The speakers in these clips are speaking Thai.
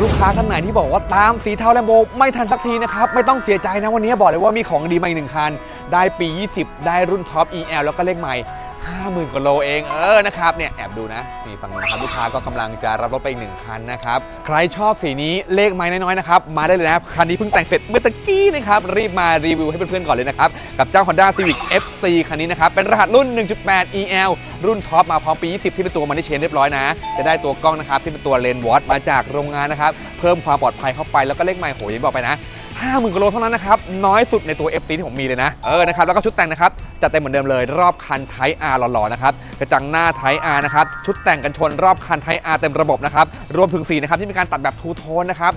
ลูกค้าท่านไหนที่บอกว่าตามสีเทาแลมโบไม่ทันสักทีนะครับ ไม่ต้องเสียใจนะวันนี้บอกเลยว่ามีของดีมาอีกหนึ่งคัน ได้ปี 20 ได้รุ่นท็อป EL แล้วก็เลขใหม่ 50,000กว่าโลเองเออนะครับเนี่ยแอบดูนะนี่ฝั่งนะครับลูกค้าก็กำลังจะรับรถไปอีกหนึ่งคันนะครับ ใครชอบสีนี้เลขไม้น้อยๆนะครับมาได้เลยนะคันนี้เพิ่งแต่งเสร็จเมื่อตะกี้นะครับรีบมารีวิวให้เพื่อนๆก่อนเลยนะครับกับเจ้า Honda Civic FC คันนี้นะครับเป็นรหัสรุ่น 1.8 EL รุ่นท็อปมาพร้อมปี 20 ที่เป็นตัวมันได้เชนเรียบร้อยนะ จะได้ตัวกล้องนะครับที่เป็นตัวเลนวอตมาจากโรงงานนะครับเพิ่มความปลอดภัยเข้าไปแล้วก็เลขไมล์โหยางที่บอกไปนะ 50,000กิโลเท่านั้นนะครับ น้อยสุดในตัว FT ที่ผมมีเลยนะ เออนะครับแล้วก็ชุดแต่งนะครับจัดเต็มเหมือนเดิมเลย รอบคันไทอาร์หล่อๆนะครับกระจังหน้าไทอาร์นะครับชุดแต่งกันชนรอบคันไทอาร์เต็มระบบนะครับรวมถึงสีนะครับที่มีการตัดแบบทูโทนนะครับ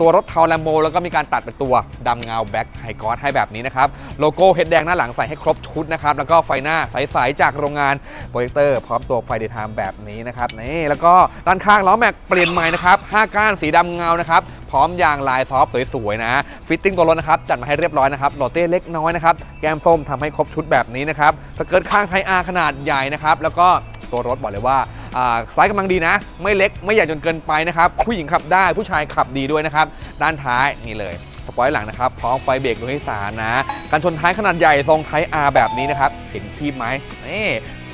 ตัวรถเทาแลมโบแล้วก็มีการตัดเป็นตัวดำเงาแบ็คไฮกอสให้แบบนี้นะครับโลโก้เฮดแดงหน้าหลังใส่ให้ครบชุดนะครับแล้วก็ไฟหน้าใสๆจากโรงงานโปรเจคเตอร์พร้อมตัวไฟเดย์ไทม์แบบนี้นะครับนี่แล้วก็ด้านข้างล้อแม็กเปลี่ยนใหม่นะครับ5ก้านสีดำเงานะครับพร้อมยางลายซอฟสวยๆนะฟิตติ้งตัวรถนะครับจัดมาให้เรียบร้อยนะครับโรเต้เล็กน้อยนะครับแก้มส้มทำให้ครบชุดแบบนี้นะครับสเกิร์ตข้างไทอาร์ขนาดใหญ่นะครับแล้วก็ตัวรถบอกเลยว่าอ่าไซส์กำลังดีนะ ไม่เล็กไม่ใหญ่จนเกินไปนะครับผู้หญิงขับได้ผู้ชายขับดีด้วยนะครับด้านท้ายนี่เลยสปอยล์หลังนะครับพร้อมไฟเบรกโดยสารนะการชนท้ายขนาดใหญ่ทรงไทอาร์แบบนี้นะครับเห็นคีบไหมนี่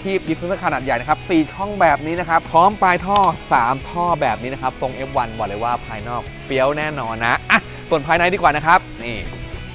คีบดิฟเฟอร์ขนาดใหญ่นะครับ 4 ช่องแบบนี้นะครับ พร้อมปลายท่อ 3 ท่อแบบนี้นะครับ ทรง F1 บอกเลยว่าภายนอกเฟี้ยวแน่นอนนะอะส่วนภายในดีกว่านะครับ นี่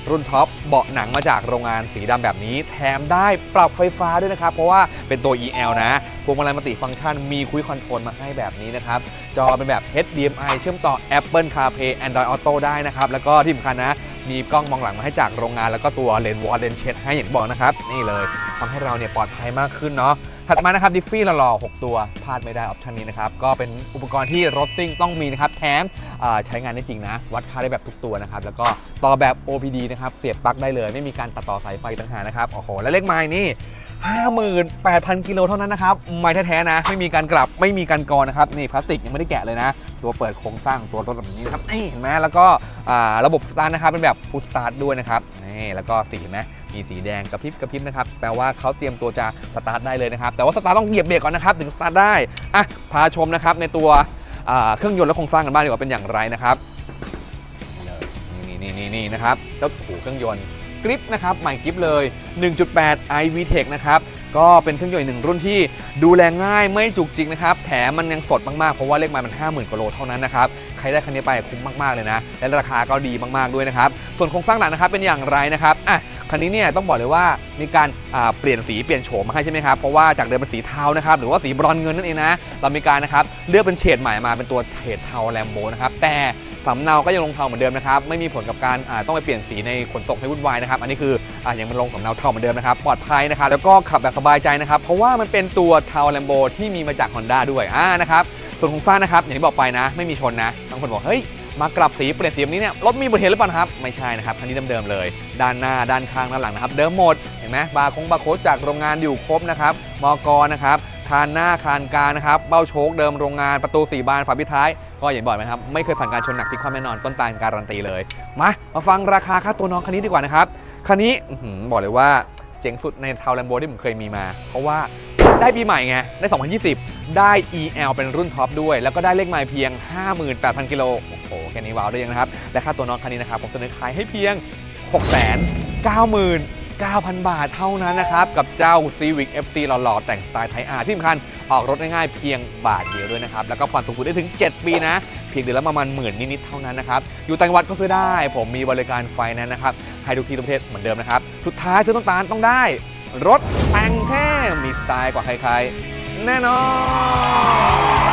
รุ่นท็อปเบาะหนังมาจากโรงงานสีดำแบบนี้ แถมได้ปรับไฟฟ้าด้วยนะครับ เพราะว่าเป็นตัว EL นะพวงมาลัยมัลติฟังก์ชันมีคุยคอนโทรลมาให้แบบนี้นะครับ จอเป็นแบบ HDMI เชื่อมต่อ Apple CarPlay Android Auto ได้นะครับ แล้วก็ที่สำคัญนะ มีกล้องมองหลังมาให้จากโรงงานแล้วก็ตัวเลนส์วอลเลนเชดให้อย่างที่บอกนะครับ นี่เลยทำให้เราเนี่ยปลอดภัยมากขึ้นเนาะถัดมานะครับดิฟฟี่หล่อๆ6ตัวพลาดไม่ได้ออปชันนี้นะครับก็เป็นอุปกรณ์ที่รถซิ่งต้องมีนะครับแถมใช้งานได้จริงนะ วัดค่าได้แบบทุกตัวนะครับแล้วก็ต่อแบบ OPD นะครับเสียบปลั๊กได้เลย ไม่มีการตัดต่อสายไฟต่างหากนะครับโอ้โหและเลขไม้นี่ 58,000 กิโลเท่านั้นนะครับไม้แท้ๆนะ ไม่มีการกลับไม่มีการกรนะครับนี่พลาสติกยังไม่ได้แกะเลยนะ ตัวเปิดโครงสร้างตัวรถแบบนี้นะครับนี่เห็นไหมแล้วก็ระบบสตาร์ทนะครับเป็นแบบฟูลสตาร์ทด้วยนะครับนี่แล้วก็สีเห็นไหมมีสีแดงกระพริบกระพริบนะครับแปลว่าเขาเตรียมตัวจะสตาร์ทได้เลยนะครับ แต่ว่าสตาร์ทต้องเหยียบเบรกก่อนนะครับถึงสตาร์ทได้อะพาชมนะครับในตัวเครื่องยนต์และโครงสร้างกันบ้างดีกว่าเป็นอย่างไรนะครับนี่นี่นี่นี่นะครับเจ้าถูเครื่องยนต์ กริปนะครับใหม่กริปเลย 1.8 iVTEC นะครับก็เป็นเครื่องยนต์หนึ่งรุ่นที่ดูแลง่ายไม่จุกจิกนะครับแถมมันยังสดมากๆ เพราะว่าเลขม้มัน 50,000กว่าโลเท่านั้นนะครับใครได้คันนี้ไปคุ้มมากๆเลยนะ และราคาก็ดีมากๆด้วยนะครับ ส่วนโครงสร้างหลังนะครับเป็นอย่างไรนะครับอะคันนี้เนี่ยต้องบอกเลยว่ามีการเปลี่ยนสีเปลี่ยนโฉมมาให้ใช่ไหมครับเพราะว่าจากเดิมเป็นสีเทานะครับหรือว่าสีบรอนเงินนั่นเองนะเรามีการนะครับเลือกเป็นเฉดใหม่มาเป็นตัวเฉดเทาแลมโบนะครับแต่ สำเนาก็ยังลงเทาเหมือนเดิมนะครับ ไม่มีผลกับการต้องไปเปลี่ยนสีในขนส่งให้วุ่นวายนะครับ อันนี้คืออยังเป็นลงสำเนาเทาเหมือนเดิมนะครับ ปลอดภัยนะครับ แล้วก็ขับแบบสบายใจนะครับ เพราะว่ามันเป็นตัวเทาแลมโบที่มีมาจาก Honda ด้วยอ่านะครับ ส่วนโครงสร้านะครับ อย่างที่บอกไปนะ ไม่มีชนนะ บางคนบอก เฮ้ย มากลับสีเปลี่ยนสีแบบนี้เนี่ย รถมีอุบัติเหตุหรือเปล่าครับ ไม่ใช่นะครับ คันนี้เดิมๆเลย ด้านหน้า ด้านข้าง ด้านหลังนะครับ เดิมหมด เห็นไหมบาร์คงบาร์โค้ดจากโรงงานอยู่ครบนะครับมอกนะครับ คานหน้าคานกลางนะครับเบ้าโชคเดิมโรงงานประตู 4 บานฝาปิดท้าย ก็อย่างบ่อยไหมครับ ไม่เคยผ่านการชนหนักพลิกคว่ำแน่นอนต้นตาลการันตีเลย มามาฟังราคาค่าตัวน้องคันนี้ดีกว่านะครับคันนี้บอกเลยว่าเจ๋งสุดในเทาแลมโบที่ผมเคยมีมา เพราะว่าได้ปีใหม่ไง ได้ 2020 ได้ EL เป็นรุ่นท็อปด้วย แล้วก็ได้เลขไมล์เพียง 58,000 กิโล โอ้โห แค่นี้ว้าวได้ยังนะครับ และค่าตัวน้องคันนี้นะครับ ผมเสนอขายให้เพียง 9,000 บาทเท่านั้นนะครับ กับเจ้า Civic FC หล่อๆ แต่งสไตล์ไทยอาร์ที่สำคัญออกรถง่ายๆ เพียงบาทเดียวด้วยนะครับ แล้วก็ผ่อนสูงสุดได้ถึง 7 ปีนะ เพียงเดือนละประมาณหมื่นนิดๆ เท่านั้นนะครับ อยู่ต่างจังหวัดก็ซื้อได้ ผมมีบริการไฟแนนซ์นะครับ ให้ทุกที่ทุกประเทศเหมือนเดิมนะครับ สุดท้ายซื้อต้นตาลต้องได้ รถแต่งแท้มีสไตล์กว่าใครๆ แน่นอน